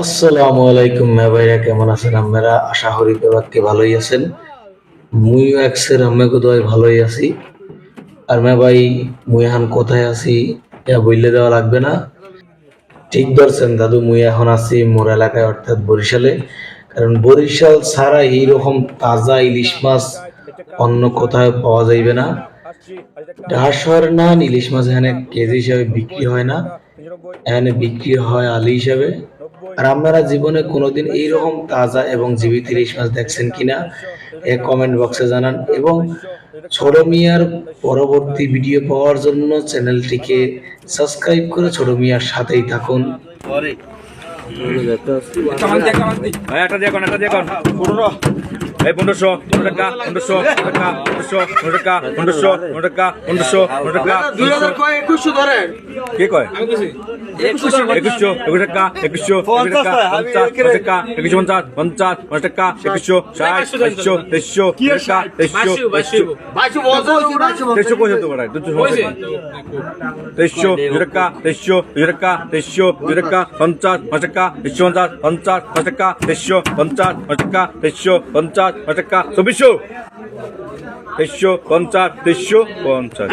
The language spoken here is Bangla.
আসসালামু আলাইকুম ভাইরা, কেমন আছেন আপনারা? আশা করি বেবাককে ভালোই আছেন। মুইও একসের আমি কোথায় ভালোই আছি। আর মে ভাই, মুই এখন কোথায় আছি ইয়া বললে দেওয়া লাগবে না। ঠিক ধরছেন দাদু, মুই এখন আছি মোর এলাকায়, অর্থাৎ বরিশালে। কারণ বরিশাল ছাড়া এইরকম তাজা ইলিশ মাছ অন্য কোথাও পাওয়া যাইবে না। ঢাকা শহরে না, ইলিশ মাছ এখানে কেজি হিসাবে বিক্রি হয় না। এখানে বিক্রি হয় আলি হিসাবে। আর আপনারা জীবনে কোনোদিন এইরকম তাজা এবং জীবিত ইলিশ মাছ দেখছেন কিনা এ কমেন্ট বক্সে জানান। এবং ছোট মিয়ার পরবর্তী ভিডিও পাওয়ার জন্য চ্যানেলটিকে সাবস্ক্রাইব করে ছোট মিয়ার সাথেই থাকুন। একটা দিয়ে একটা দিয়ে পনেরোশো পনেরো টাকা পনেরোশো টাকা পনেরোশো পনেরো টাকা পনেরোশো পনেরো টাকা পনেরোশো পনেরো টাকা দুই হাজার কয় একুশশো ধরেন। কে কয়? একুশশো একুশ টাকা একুশশো একুশ টাকা পঞ্চাশ টাকা একুশশো পঞ্চাশ পঞ্চাশ পঞ্চাশ টাকা একুশশো ষাট তেইশশো তেইশশো টাকা তেইশশো। তেইশশো তেইশশো পয়সা তো বাড়ায় তেইশশো দুই টাকা তেইশশো দুই টাকা তেইশশো দুই টাকা পঞ্চাশ পাঁচ টাকা তেইশশো পঞ্চাশ পঞ্চাশ পাঁচ টাকা তেইশশো পঞ্চাশ পাঁচ টাকা তেইশশো পঞ্চাশ পাঁচ টাকা চব্বিশশো তেইশশো পঞ্চাশ তেইশশো পঞ্চাশ।